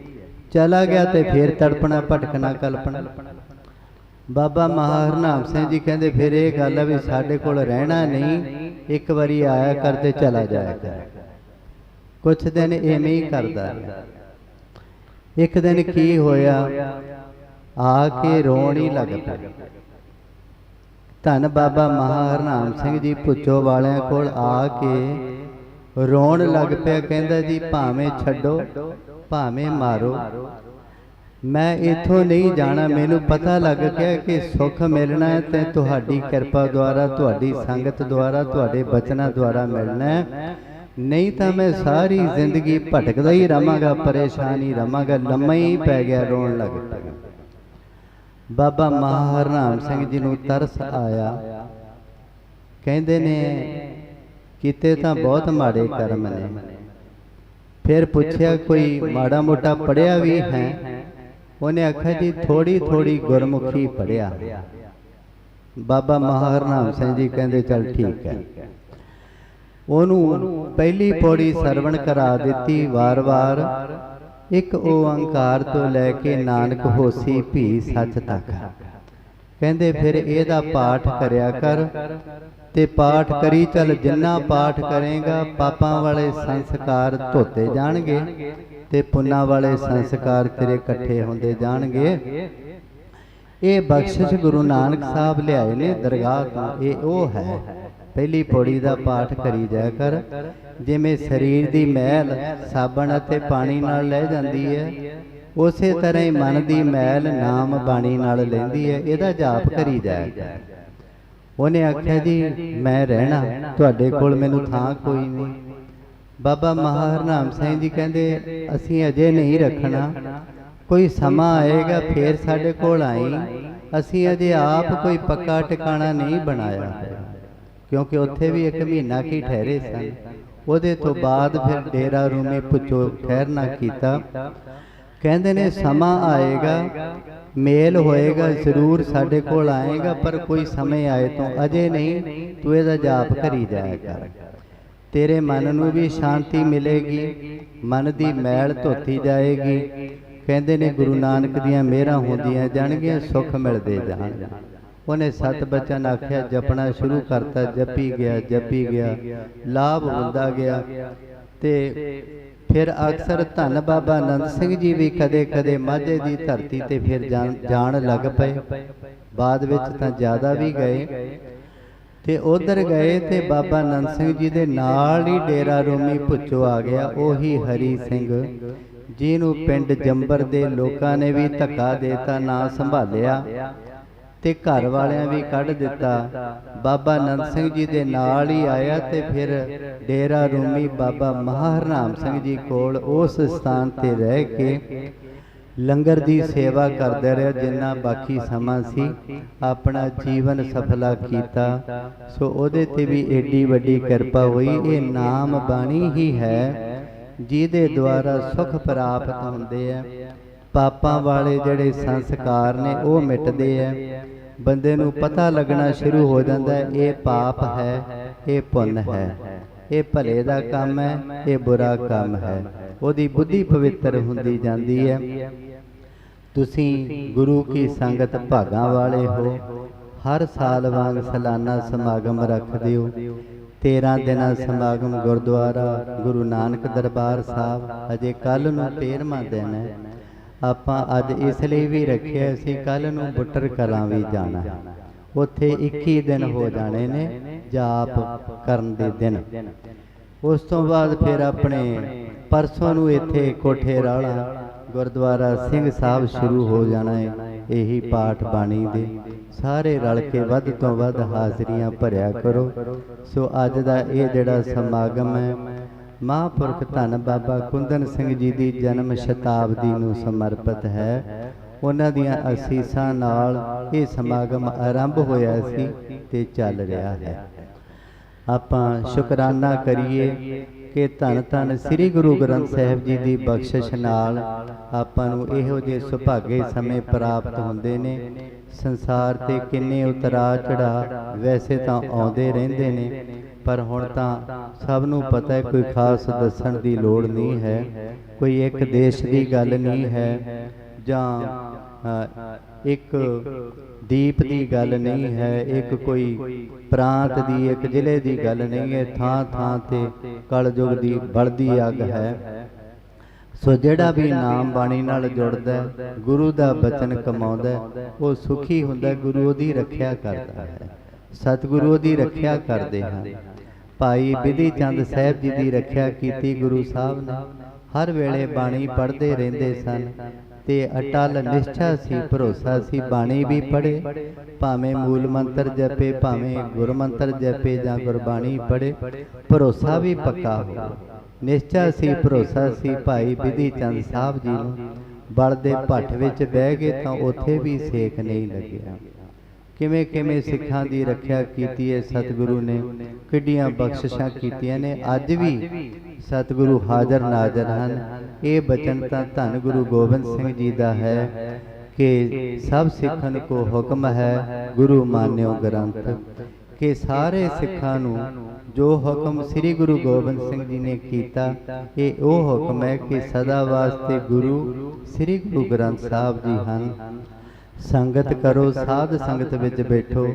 ਚਲਾ ਗਿਆ ਤੇ ਫੇਰ ਤੜਪਣਾ ਭਟਕਣਾ ਕਲਪਨਾ ਬਾਬਾ ਮਹਾਹਰਨਾਮ ਸਿੰਘ ਜੀ ਕਹਿੰਦੇ ਫਿਰ ਇਹ ਗੱਲ ਹੈ ਵੀ ਸਾਡੇ ਕੋਲ ਰਹਿਣਾ ਨਹੀਂ ਇੱਕ ਵਾਰੀ ਆਇਆ ਕਰ ਤੇ ਚਲਾ ਜਾਇਆ ਕਰ। ਕੁਛ ਦਿਨ ਐਵੇਂ ਹੀ ਕਰਦਾ ਇੱਕ ਦਿਨ ਕੀ ਹੋਇਆ? ਆ ਕੇ ਰੋਣ ਹੀ ਲੱਗ ਪਿਆ। ਧੰਨ ਬਾਬਾ ਮਹਾਹਰਨਾਮ ਸਿੰਘ ਜੀ ਪੁੱਛੋ ਵਾਲਿਆਂ ਕੋਲ ਆ ਕੇ ਰੋਣ ਲੱਗ ਪਿਆ ਕਹਿੰਦਾ ਜੀ ਭਾਵੇਂ ਛੱਡੋ ਭਾਵੇਂ ਮਾਰੋ। ਮੈਂ ਇੱਥੋਂ ਨਹੀਂ ਜਾਣਾ ਮੈਨੂੰ ਪਤਾ ਲੱਗ ਗਿਆ ਕਿ ਸੁੱਖ ਮਿਲਣਾ ਹੈ ਤੇ ਤੁਹਾਡੀ ਕਿਰਪਾ ਦੁਆਰਾ ਤੁਹਾਡੀ ਸੰਗਤ ਦੁਆਰਾ ਤੁਹਾਡੇ ਬਚਨਾਂ ਦੁਆਰਾ ਮਿਲਣਾ ਹੈ। ਨਹੀਂ ਤਾਂ ਮੈਂ ਸਾਰੀ ਜ਼ਿੰਦਗੀ ਭਟਕਦਾ ਹੀ ਰਵਾਂਗਾ ਪਰੇਸ਼ਾਨ ਰਵਾਂਗਾ ਲੰਮਾ ਹੀ ਪੈ ਗਿਆ ਰੋਣ ਲੱਗ ਪਿਆ। ਬਾਬਾ ਮਹਾਹਰਨਾਮ ਸਿੰਘ ਜੀ ਨੂੰ ਤਰਸ ਆਇਆ। ਕਹਿੰਦੇ ਨੇ ਕੀਤੇ ਤਾਂ ਬਹੁਤ ਮਾੜੇ ਕਰਮ ਨੇ। ਫਿਰ ਪੁੱਛਿਆ ਕੋਈ ਮਾੜਾ ਮੋਟਾ ਪੜਿਆ ਵੀ ਹੈ? ਉਹਨੇ ਆਖਿਆ ਜੀ ਥੋੜੀ ਥੋੜੀ ਗੁਰਮੁਖੀ ਪੜਿਆ ਬਾਬਾ ਮਹਾਹਰਨਾਮ ਸਿੰਘ ਜੀ ਕਹਿੰਦੇ ਚਲ ਠੀਕ ਹੈ। ਉਹਨੂੰ ਪਹਿਲੀ ਪੌੜੀ ਸਰਵਣ ਕਰਾ ਦਿੱਤੀ ਵਾਰ-ਵਾਰ। ਇੱਕ ਓੰਕਾਰ ਤੋਂ ਲੈ ਕੇ ਨਾਨਕ ਹੋਸੀ ਭੀ ਸੱਚ ਤੱਕ। ਕਹਿੰਦੇ ਫਿਰ ਇਹਦਾ ਪਾਠ ਕਰਿਆ ਕਰ। ਤੇ ਪਾਠ ਕਰੀ ਚੱਲ ਜਿੰਨਾ ਪਾਠ ਕਰੇਗਾ, ਪਾਪਾਂ ਵਾਲੇ ਸੰਸਕਾਰ ਧੋਤੇ ਜਾਣਗੇ ਤੇ ਪੁੰਨਾਂ ਵਾਲੇ ਸੰਸਕਾਰ ਤੇਰੇ ਇਕੱਠੇ ਹੁੰਦੇ ਜਾਣਗੇ। ਇਹ ਬਖਸ਼ਿਸ਼ ਗੁਰੂ ਨਾਨਕ ਸਾਹਿਬ ਲਿਆਏ ਨੇ ਦਰਗਾਹ ਤੋਂ। ਇਹ ਉਹ ਹੈ, ਪਹਿਲੀ ਪੌੜੀ ਦਾ ਪਾਠ ਕਰੀ ਜਾਇਆ ਕਰ, ਜਿਵੇਂ ਸਰੀਰ ਦੀ ਮੈਲ ਸਾਬਣ ਅਤੇ ਪਾਣੀ ਨਾਲ ਲੈ ਜਾਂਦੀ ਹੈ, ਉਸੇ ਤਰ੍ਹਾਂ ਹੀ ਮਨ ਦੀ ਮੈਲ ਨਾਮ ਬਾਣੀ ਨਾਲ ਲੈਂਦੀ ਹੈ, ਇਹਦਾ ਜਾਪ ਕਰੀ ਜਾਇਆ ਕਰ। ਉਹਨੇ ਆਖਿਆ ਜੀ ਮੈਂ ਰਹਿਣਾ ਤੁਹਾਡੇ ਕੋਲ ਮੈਨੂੰ ਥਾਂ ਕੋਈ ਨਹੀਂ। ਬਾਬਾ ਮਹਾਹਰਨਾਮ ਸਿੰਘ ਜੀ ਕਹਿੰਦੇ ਅਸੀਂ ਅਜੇ ਨਹੀਂ ਰੱਖਣਾ। ਕੋਈ ਸਮਾਂ ਆਏਗਾ ਫੇਰ ਸਾਡੇ ਕੋਲ ਆਈ। ਅਸੀਂ ਅਜੇ ਆਪ ਕੋਈ ਪੱਕਾ ਟਿਕਾਣਾ ਨਹੀਂ ਬਣਾਇਆ ਕਿਉਂਕਿ ਉੱਥੇ ਵੀ ਇੱਕ ਮਹੀਨਾ ਕੀ ਠਹਿਰੇ ਸਨ। ਉਹਦੇ ਤੋਂ ਬਾਅਦ ਫਿਰ ਡੇਰਾ ਰੂਮੇ ਪੁੱਛੋ ਠਹਿਰਨਾ ਕੀਤਾ। ਕਹਿੰਦੇ ਨੇ ਸਮਾਂ ਆਏਗਾ। ਮੇਲ ਹੋਏਗਾ ਜ਼ਰੂਰ ਸਾਡੇ ਕੋਲ ਆਏਗਾ ਪਰ ਕੋਈ ਸਮੇਂ ਆਏ ਤੋਂ ਅਜੇ ਨਹੀਂ ਤੂੰ ਇਹਦਾ ਜਾਪ ਕਰੀ ਜਾਇਆ ਕਰ ਤੇਰੇ ਮਨ ਨੂੰ ਵੀ ਸ਼ਾਂਤੀ ਮਿਲੇਗੀ ਮਨ ਦੀ ਮੈਲ ਧੋਤੀ ਜਾਏਗੀ। ਕਹਿੰਦੇ ਨੇ ਗੁਰੂ ਨਾਨਕ ਦੀਆਂ ਮਿਹਰਾਂ ਹੁੰਦੀਆਂ ਜਾਣਗੀਆਂ ਸੁੱਖ ਮਿਲਦੇ ਜਾਣਗੇ ਉਹਨੇ ਸਤ ਬਚਨ ਆਖਿਆ ਜਪਣਾ ਸ਼ੁਰੂ ਕਰਤਾ ਜਪੀ ਗਿਆ ਜਪੀ ਗਿਆ। ਲਾਭ ਹੁੰਦਾ ਗਿਆ। ਤੇ ਫਿਰ ਅਕਸਰ ਧੰਨ ਬਾਬਾ ਆਨੰਦ ਸਿੰਘ ਜੀ ਵੀ ਕਦੇ-ਕਦੇ ਮਾਝੇ ਦੀ ਧਰਤੀ ਤੇ ਫਿਰ ਜਾਣ- ਜਾਣ ਲੱਗ ਪਏ। ਬਾਅਦ ਵਿੱਚ ਤਾਂ ਜ਼ਿਆਦਾ ਵੀ ਗਏ। ਤੇ ਉਧਰ ਗਏ ਤੇ ਬਾਬਾ ਆਨੰਦ ਸਿੰਘ ਜੀ ਦੇ ਨਾਲ ਹੀ ਡੇਰਾ ਰੋਮੀ ਭੁੱਚੋ ਆ ਗਿਆ। ਉਹੀ ਹਰੀ ਸਿੰਘ, ਜਿਹਨੂੰ ਪਿੰਡ ਜੰਬਰ ਦੇ ਲੋਕਾਂ ਨੇ ਵੀ ਧੱਕਾ ਦੇਤਾ, ਨਾ ਸੰਭਾਲਿਆ। ਤੇ ਘਰ ਵਾਲਿਆਂ ਵੀ ਕੱਢ ਦਿੱਤਾ। ਬਾਬਾ ਨੰਦ ਸਿੰਘ ਜੀ ਦੇ ਨਾਲ ਹੀ ਆਇਆ ਤੇ ਫਿਰ ਡੇਰਾ ਰੂਮੀ ਬਾਬਾ ਮਹਾਹਰਨਾਮ ਸਿੰਘ ਜੀ ਕੋਲ ਉਸ ਸਥਾਨ ਤੇ ਰਹਿ ਕੇ ਲੰਗਰ ਦੀ ਸੇਵਾ ਕਰਦੇ ਰਹੇ, ਜਿੰਨਾ ਬਾਕੀ ਸਮਾਂ ਸੀ, ਆਪਣਾ ਜੀਵਨ ਸਫਲਾ ਕੀਤਾ। ਸੋ ਉਹਦੇ ਤੇ ਵੀ ਏਡੀ ਵੱਡੀ ਕਿਰਪਾ ਹੋਈ। ਇਹ ਨਾਮ ਬਾਣੀ ਹੀ ਹੈ, ਜਿਹਦੇ ਦੁਆਰਾ ਸੁਖ ਪ੍ਰਾਪਤ ਹੁੰਦੇ ਆ। ਪਾਪਾਂ ਵਾਲੇ ਜਿਹੜੇ ਸੰਸਕਾਰ ਨੇ, ਉਹ ਮਿਟਦੇ ਆ। ਬੰਦੇ ਨੂੰ ਪਤਾ ਲੱਗਣਾ ਸ਼ੁਰੂ ਹੋ ਜਾਂਦਾ ਹੈ, ਇਹ ਪਾਪ ਹੈ, ਇਹ ਪੁੰਨ ਹੈ। ਇਹ ਭਲੇ ਦਾ ਕੰਮ ਹੈ, ਇਹ ਬੁਰਾ ਕੰਮ ਹੈ। ਉਹਦੀ ਬੁੱਧੀ ਪਵਿੱਤਰ ਹੁੰਦੀ ਜਾਂਦੀ ਹੈ। ਤੁਸੀਂ ਗੁਰੂ ਕੀ ਸੰਗਤ ਭਾਗਾਂ ਵਾਲੇ ਹੋ, ਹਰ ਸਾਲ ਵਾਂਗ ਸਾਲਾਨਾ ਸਮਾਗਮ ਰੱਖਦੇ ਹੋ 13 ਦਿਨਾਂ ਸਮਾਗਮ ਗੁਰਦੁਆਰਾ, ਗੁਰੂ ਨਾਨਕ ਦਰਬਾਰ ਸਾਹਿਬ, ਅਜੇ ਕੱਲ ਨੂੰ 13ਵਾਂ ਦਿਨ ਹੈ। ਆਪਾਂ ਅੱਜ ਇਸ ਲਈ ਵੀ ਰੱਖਿਆ ਸੀ ਕੱਲ ਨੂੰ ਬੁੱਟਰ ਕਲਾਂ ਵੀ ਜਾਣਾ। ਉੱਥੇ 21 ਦਿਨ ਹੋ ਜਾਣੇ ਨੇ ਜਾਪ ਕਰਨ ਦੇ ਦਿਨ। ਉਸ ਤੋਂ ਬਾਅਦ ਫਿਰ ਆਪਣੇ ਪਰਸੋਂ ਨੂੰ ਇੱਥੇ ਕੋਠੇ ਰਾਲਾ ਗੁਰਦੁਆਰਾ ਸਿੰਘ ਸਾਹਿਬ ਸ਼ੁਰੂ ਹੋ ਜਾਣਾ ਹੈ ਇਹੀ ਪਾਠ ਬਾਣੀ ਦੇ। ਸਾਰੇ ਰਲ ਕੇ ਵੱਧ ਤੋਂ ਵੱਧ ਹਾਜ਼ਰੀਆਂ ਭਰਿਆ ਕਰੋ। ਸੋ ਅੱਜ ਦਾ ਇਹ ਜਿਹੜਾ ਸਮਾਗਮ ਹੈ ਮਹਾਂਪੁਰਖ ਧੰਨ ਬਾਬਾ ਕੁੰਦਨ ਸਿੰਘ ਜੀ ਦੀ ਜਨਮ ਸ਼ਤਾਬਦੀ ਨੂੰ ਸਮਰਪਿਤ ਹੈ। ਉਹਨਾਂ ਦੀਆਂ ਅਸੀਸਾਂ ਨਾਲ ਇਹ ਸਮਾਗਮ ਆਰੰਭ ਹੋਇਆ ਸੀ ਤੇ ਚੱਲ ਰਿਹਾ ਹੈ। ਆਪਾਂ ਸ਼ੁਕਰਾਨਾ ਕਰੀਏ ਕਿ ਧੰਨ ਧੰਨ ਸ੍ਰੀ ਗੁਰੂ ਗ੍ਰੰਥ ਸਾਹਿਬ ਜੀ ਦੀ ਬਖਸ਼ਿਸ਼ ਨਾਲ ਆਪਾਂ ਨੂੰ ਇਹੋ ਜਿਹੇ ਸੁਭਾਗੇ ਸਮੇਂ ਪ੍ਰਾਪਤ ਹੁੰਦੇ ਨੇ ਸੰਸਾਰ ਤੇ ਕਿੰਨੇ ਉਤਰਾ ਚੜਾ ਵੈਸੇ ਤਾਂ ਆਉਂਦੇ ਰਹਿੰਦੇ ਨੇ ਪਰ ਹੁਣ ਤਾਂ ਸਭ ਨੂੰ ਪਤਾ ਹੈ ਕੋਈ ਖਾਸ ਦੱਸਣ ਦੀ ਲੋੜ ਨਹੀਂ ਹੈ ਕੋਈ ਇੱਕ ਦੇਸ਼ ਦੀ ਗੱਲ ਨਹੀਂ ਹੈ ਜਾਂ ਇੱਕ ਦੀਪ ਦੀ ਗੱਲ ਨਹੀਂ ਹੈ ਇੱਕ ਕੋਈ ਪ੍ਰਾਂਤ ਦੀ ਇੱਕ ਜ਼ਿਲ੍ਹੇ ਦੀ ਗੱਲ ਨਹੀਂ ਹੈ ਥਾਂ ਥਾਂ ਤੇ ਕਲਯੁਗ ਦੀ ਬਲਦੀ ਅੱਗ ਹੈ। ਸੋ ਜਿਹੜਾ ਵੀ ਨਾਮ ਬਾਣੀ ਨਾਲ ਜੁੜਦਾ ਹੈ, ਗੁਰੂ ਦਾ ਬਚਨ ਕਮਾਉਂਦਾ ਹੈ, ਉਹ ਸੁਖੀ ਹੁੰਦਾ ਗੁਰੂ ਉਹਦੀ ਰੱਖਿਆ ਕਰਦਾ ਹੈ। ਸਤਿਗੁਰੂ ਉਹਦੀ ਰੱਖਿਆ ਕਰਦੇ ਹਨ ਭਾਈ ਬਿਧੀ ਚੰਦ ਸਾਹਿਬ ਜੀ ਦੀ ਰੱਖਿਆ ਕੀਤੀ ਗੁਰੂ ਸਾਹਿਬ ਨੇ ਹਰ ਵੇਲੇ ਬਾਣੀ ਪੜ੍ਹਦੇ ਰਹਿੰਦੇ ਸਨ। ਤੇ ਅਟਲ ਨਿਸ਼ਚਾ ਸੀ ਭਰੋਸਾ ਸੀ ਬਾਣੀ ਵੀ ਪੜ੍ਹੇ। ਭਾਵੇਂ ਮੂਲ ਮੰਤਰ ਜਪੇ ਭਾਵੇਂ ਗੁਰ ਮੰਤਰ ਜਪੇ ਜਾਂ ਗੁਰਬਾਣੀ ਪੜ੍ਹੇ। ਭਰੋਸਾ ਵੀ ਪੱਕਾ ਹੋਵੇ। ਨਿਸ਼ਚਾ ਸੀ ਭਰੋਸਾ ਸੀ ਭਾਈ ਬਿਧੀ ਚੰਦ ਸਾਹਿਬ ਜੀ ਨੂੰ। ਬਲ ਦੇ ਭੱਠ ਵਿੱਚ ਬਹਿ ਗਏ ਤਾਂ ਉੱਥੇ ਵੀ ਸੇਕ ਨਹੀਂ ਲੱਗਿਆ। ਕਿਵੇਂ ਕਿਵੇਂ ਸਿੱਖਾਂ ਦੀ ਰੱਖਿਆ ਕੀਤੀ ਹੈ ਸਤਿਗੁਰੂ ਨੇ। ਕਿੱਡੀਆਂ ਬਖਸ਼ਿਸ਼ਾਂ ਕੀਤੀਆਂ ਨੇ। ਅੱਜ ਵੀ ਸਤਿਗੁਰੂ ਹਾਜ਼ਰ ਨਾਜ਼ਰ ਹਨ। ਇਹ ਬਚਨ ਤਾਂ ਧੰਨ ਗੁਰੂ ਗੋਬਿੰਦ ਸਿੰਘ ਜੀ ਦਾ ਹੈ ਕਿ ਸਭ ਸਿੱਖਨ ਕੋ ਹੁਕਮ ਹੈ ਗੁਰੂ ਮਾਨਿਓ ਗ੍ਰੰਥ। ਕਿ ਸਾਰੇ ਸਿੱਖਾਂ ਨੂੰ ਜੋ ਹੁਕਮ ਸ੍ਰੀ ਗੁਰੂ ਗੋਬਿੰਦ ਸਿੰਘ ਜੀ ਨੇ ਕੀਤਾ ਇਹ ਉਹ ਹੁਕਮ ਹੈ ਕਿ ਸਦਾ ਵਾਸਤੇ ਗੁਰੂ ਸ੍ਰੀ ਗੁਰੂ ਗ੍ਰੰਥ ਸਾਹਿਬ ਜੀ ਹਨ। ਸੰਗਤ ਕਰੋ ਸਾਧ ਸੰਗਤ ਵਿੱਚ ਬੈਠੋ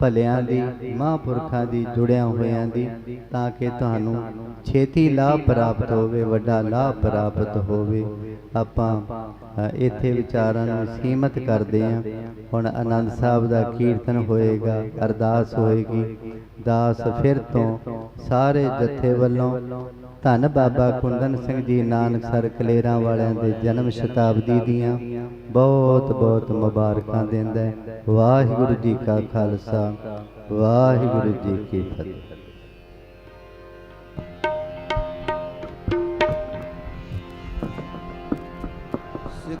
ਭਲਿਆਂ ਦੀ ਮਹਾਂਪੁਰਖਾਂ ਦੀ ਜੁੜਿਆਂ ਹੋਇਆਂ ਦੀ ਤਾਂ ਕਿ ਤੁਹਾਨੂੰ ਛੇਤੀ ਲਾਭ ਪ੍ਰਾਪਤ ਹੋਵੇ ਵੱਡਾ ਲਾਭ ਪ੍ਰਾਪਤ ਹੋਵੇ। ਆਪਾਂ ਇੱਥੇ ਵਿਚਾਰਾਂ ਨੂੰ ਸੀਮਤ ਕਰਦੇ ਹਾਂ। ਹੁਣ ਆਨੰਦ ਸਾਹਿਬ ਦਾ ਕੀਰਤਨ ਹੋਏਗਾ ਅਰਦਾਸ ਹੋਏਗੀ। ਦਾਸ ਫਿਰ ਤੋਂ ਸਾਰੇ ਜਥੇ ਵੱਲੋਂ ਧੰਨ ਬਾਬਾ ਕੁੰਦਨ ਸਿੰਘ ਜੀ ਨਾਨਕ ਸਰ ਕਲੇਰਾਂ ਵਾਲਿਆਂ ਦੇ ਜਨਮ ਸ਼ਤਾਬਦੀ ਦੀਆਂ ਬਹੁਤ ਬਹੁਤ ਮੁਬਾਰਕਾਂ ਦਿੰਦਾ ਵਾਹਿਗੁਰੂ ਜੀ ਕਾ ਖਾਲਸਾ, ਵਾਹਿਗੁਰੂ ਜੀ ਕੀ ਫਤਿਹ।